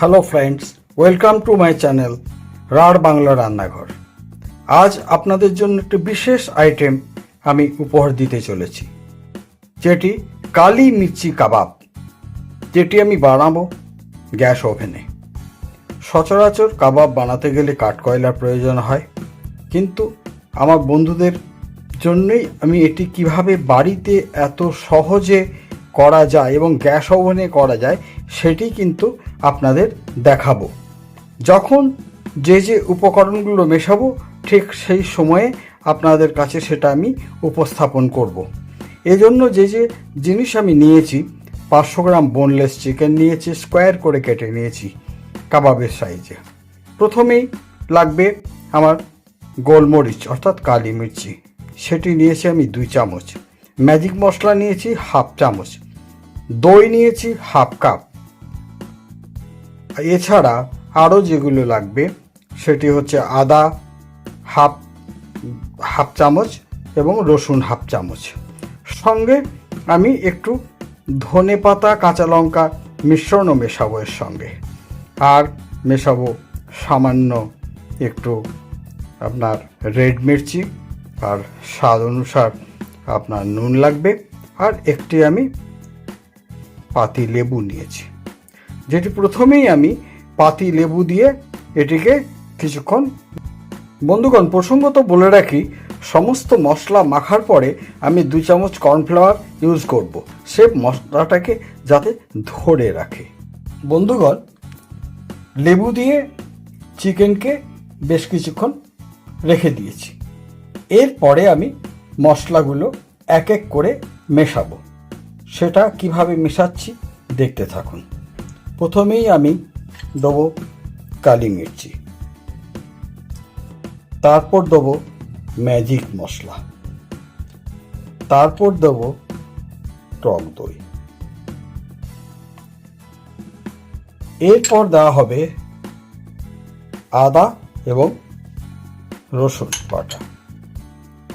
Hello friends welcome to my channel Rarh Bangla রান্নাঘর আজ আপনাদের জন্য একটি বিশেষ আইটেম আমি উপহার দিতে চলেছি, যেটি কালি মির্চি কাবাব, যেটি আমি বানাবো গ্যাস ওভেনে। সচরাচর কাবাব বানাতে গেলে কাঠকয়লার প্রয়োজন হয়, কিন্তু আমার বন্ধুদের জন্যই আমি এটি কীভাবে বাড়িতে এত সহজে করা যায় এবং গ্যাস ওভেনে করা যায়, সেটি কিন্তু আপনাদের দেখাবো। যখন যে যে উপকরণগুলো মেশাবো, ঠিক সেই সময়ে আপনাদের কাছে সেটা আমি উপস্থাপন করব। এজন্য যে যে জিনিস আমি নিয়েছি, পাঁচশো গ্রাম বোনলেস চিকেন নিয়েছি স্কোয়ার করে কেটে নিয়েছি, কাবাবের সাইজে। প্রথমেই লাগবে আমার গোলমরিচ, অর্থাৎ কালি মির্চি। সেটি নিয়েছি আমি দুই চামচ। ম্যাজিক মশলা নিয়েছি হাফ চামচ। দই নিয়েছি হাফ কাপ। এছাড়া আরও যেগুলো লাগবে, সেটি হচ্ছে আদা হাফ হাফ চামচ এবং রসুন হাফ চামচ। সঙ্গে আমি একটু ধনে পাতা, কাঁচা লঙ্কা মিশ্রণও মেশাবো এর সঙ্গে। আর মেশাবো সামান্য একটু আপনার রেড মির্চি, আর স্বাদ অনুসার আপনার নুন লাগবে। আর একটি আমি পাতি লেবু নিয়েছি। যেটি প্রথমেই আমি পাতি লেবু দিয়ে এটিকে কিছুক্ষণ বন্ধুগণ, প্রসঙ্গত বলে রাখি, সমস্ত মশলা মাখার পরে আমি দু চামচ কর্নফ্লাওয়ার ইউজ করব। সে মশলাটাকে যাতে ধরে রাখে। বন্ধুগণ, লেবু দিয়ে চিকেনকে বেশ কিছুক্ষণ রেখে দিয়েছি। এরপরে আমি মশলাগুলো এক এক করে মেশাবো। সেটা কীভাবে মেশাচ্ছি দেখতে থাকুন। প্রথমেই আমি দেবো কালি মির্চি। তারপর দেবো ম্যাজিক মশলা। তারপর দেবো টক দই। এরপর দেওয়া হবে আদা এবং রসুন বাটা।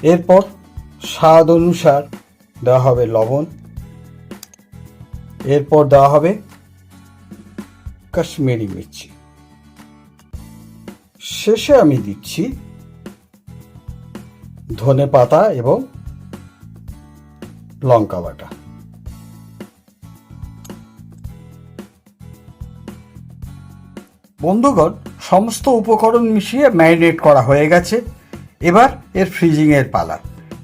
এরপর স্বাদ অনুসার দেওয়া হবে লবণ। এরপর দেওয়া হবে কাশ্মীরি মির্চি। শেষে আমি দিচ্ছি ধনে পাতা এবং লঙ্কা বাটা। বন্ধুগণ, সমস্ত উপকরণ মিশিয়ে ম্যারিনেট করা হয়ে গেছে। এবার এর ফ্রিজিংয়ের পালা।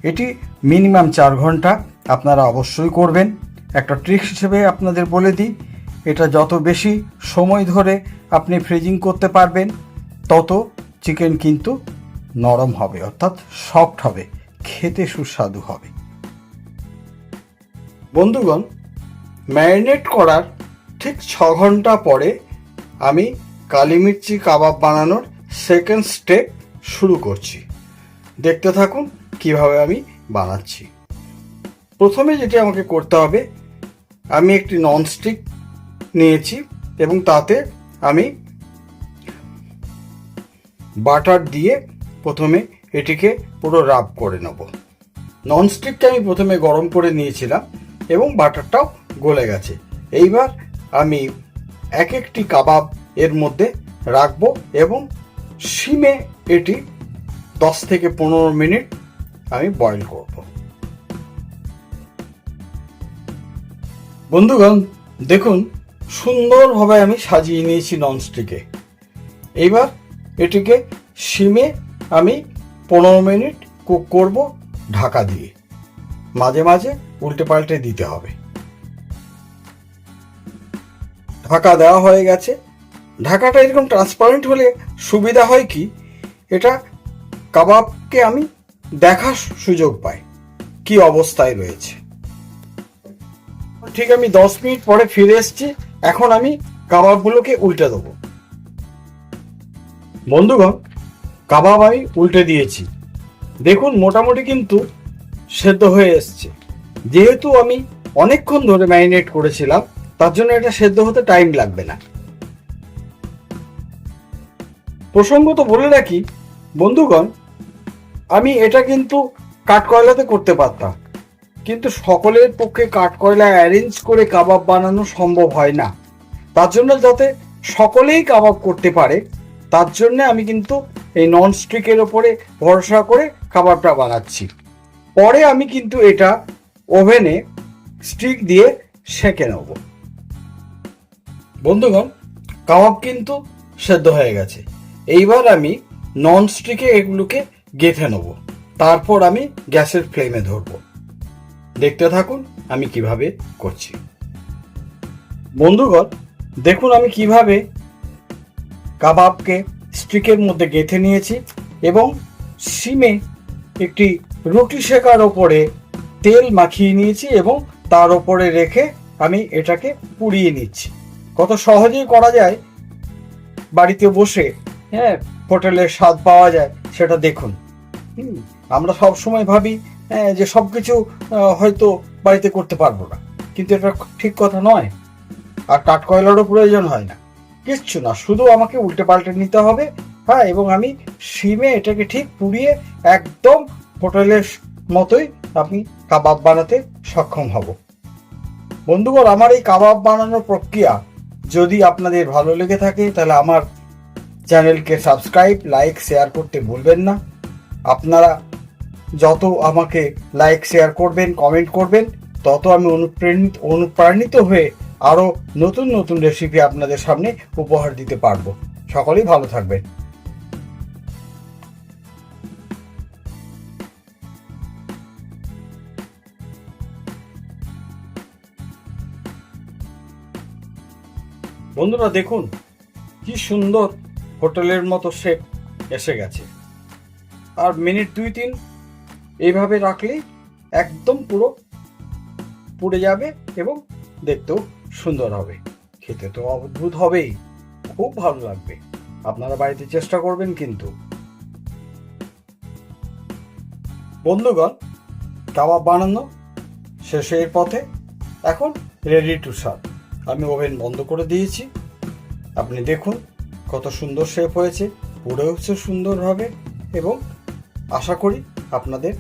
এটি মিনিমাম চার ঘণ্টা আপনারা অবশ্যই করবেন। একটা ট্রিক্স হিসেবে আপনাদের বলে দিই এটা যত বেশি সময় ধরে আপনি ফ্রিজিং করতে পারবেন, তত চিকেন কিন্তু নরম হবে, অর্থাৎ সফট হবে, খেতে সুস্বাদু হবে। বন্ধুগণ ম্যারিনেট করার ঠিক ছ ঘণ্টা পরে আমি কালি মির্চি কাবাব বানানোর সেকেন্ড স্টেপ শুরু করছি। দেখতে থাকুন কীভাবে আমি বানাচ্ছি। প্রথমে যেটি আমাকে করতে হবে, আমি একটি ননস্টিক নিয়েছি এবং তাতে আমি বাটার দিয়ে প্রথমে এটিকে পুরো রাব করে নেব। ননস্টিককে আমি প্রথমে গরম করে নিয়েছিলাম এবং বাটারটাও গলে গেছে। এইবার আমি এক একটি কাবাব এর মধ্যে রাখব এবং সিমে এটি দশ থেকে পনেরো মিনিট আমি বয়েল করব। বন্ধুগণ, দেখুন সুন্দরভাবে আমি সাজিয়ে নিয়েছি ননস্টিকে। এইবার এটিকে সিমে আমি পনেরো মিনিট কুক করব ঢাকা দিয়ে। মাঝে মাঝে উল্টে পাল্টে দিতে হবে। ঢাকা দেওয়া হয়ে গেছে। ঢাকাটা এরকম ট্রান্সপারেন্ট হলে সুবিধা হয় কি? এটা কাবাবকে আমি দেখার সুযোগ পাই। কি অবস্থায় রয়েছে। ঠিক আমি দশ মিনিট পরে ফিরে এসেছি। এখন আমি কাবাবগুলোকে উল্টে দেবো। বন্ধুগণ, কাবাব আমি উল্টে দিয়েছি। দেখুন, মোটামুটি কিন্তু সেদ্ধ হয়ে এসছে। যেহেতু আমি অনেকক্ষণ ধরে ম্যারিনেট করেছিলাম, তার জন্য এটা সেদ্ধ হতে টাইম লাগবে না। প্রসঙ্গত বলে রাখি, বন্ধুগণ, আমি এটা কিন্তু কাঠকয়লাতে করতে পারতাম। কিন্তু সকলের পক্ষে কাঠকয়লা অ্যারেঞ্জ করে কাবাব বানানো সম্ভব হয় না। তার জন্য যাতে সকলেই কাবাব করতে পারে, তার জন্য আমি কিন্তু এই নন স্টিকের ওপরে ভরসা করে কাবাবটা বানাচ্ছি। পরে আমি কিন্তু এটা ওভেনে স্টিক দিয়ে সেঁকে নেব। বন্ধুগণ, কাবাব কিন্তু সেদ্ধ হয়ে গেছে। এইবার আমি নন স্টিকে এগুলোকে গেঁথে নেব। তারপর আমি গ্যাসের ফ্লেমে ধরবো। দেখতে থাকুন, আমি কীভাবে করছি। বন্ধুগণ, দেখুন আমি কীভাবে কাবাবকে স্টিকের মধ্যে গেঁথে নিয়েছি এবং সিমে একটি রুটি শেকার ওপরে তেল মাখিয়ে নিয়েছি এবং তার ওপরে রেখে আমি এটাকে পুড়িয়ে নিচ্ছি। কত সহজেই করা যায়। বাড়িতে বসে হ্যাঁ হোটেলের স্বাদ পাওয়া যায়, সেটা দেখুন। আমরা সব সময় ভাবি যে সব কিছু হয়তো বাড়িতে করতে পারব না। কিন্তু এটা ঠিক কথা নয়। আর কাঠ কয়লারও প্রয়োজন হয় না। কিচ্ছু না, শুধু আমাকে উল্টে পাল্টে নিতে হবে। হ্যাঁ এবং আমি সিমে এটাকে ঠিক পুড়িয়ে একদম হোটেলের মতোই আমি কাবাব বানাতে সক্ষম হব। বন্ধুগণ, আমার এই কাবাব বানানোর প্রক্রিয়া যদি আপনাদের ভালো লেগে থাকে, তাহলে আমার চ্যানেলকে সাবস্ক্রাইব, লাইক, শেয়ার করতে ভুলবেন না। আপনারা যত আমাকে লাইক শেয়ার করবেন কমেন্ট করবেন, তত আমি অনুপ্রেরিত, অনুপ্রাণিত হয়ে আরও নতুন নতুন রেসিপি আপনাদের সামনে উপহার দিতে পারব। সকলেই ভালো থাকবেন। বন্ধুরা দেখুন, কি সুন্দর হোটেলের মতো শেপ এসে গেছে। আর মিনিট দুই, তিন এইভাবে রাখলেই একদম পুরো পুড়ে যাবে এবং দেখতেও সুন্দর হবে। খেতে তো অদ্ভুত হবেই। খুব ভালো লাগবে। আপনারা বাড়িতে চেষ্টা করবেন কিন্তু। বন্ধুগণ, কাবাব বানানো শেষের পথে এখন রেডি টু সার্ভ আমি ওভেন বন্ধ করে দিয়েছি। আপনি দেখুন কত সুন্দর শেপ হয়েছে পুড়েওছে সুন্দরভাবে এবং আশা করি আপনাদের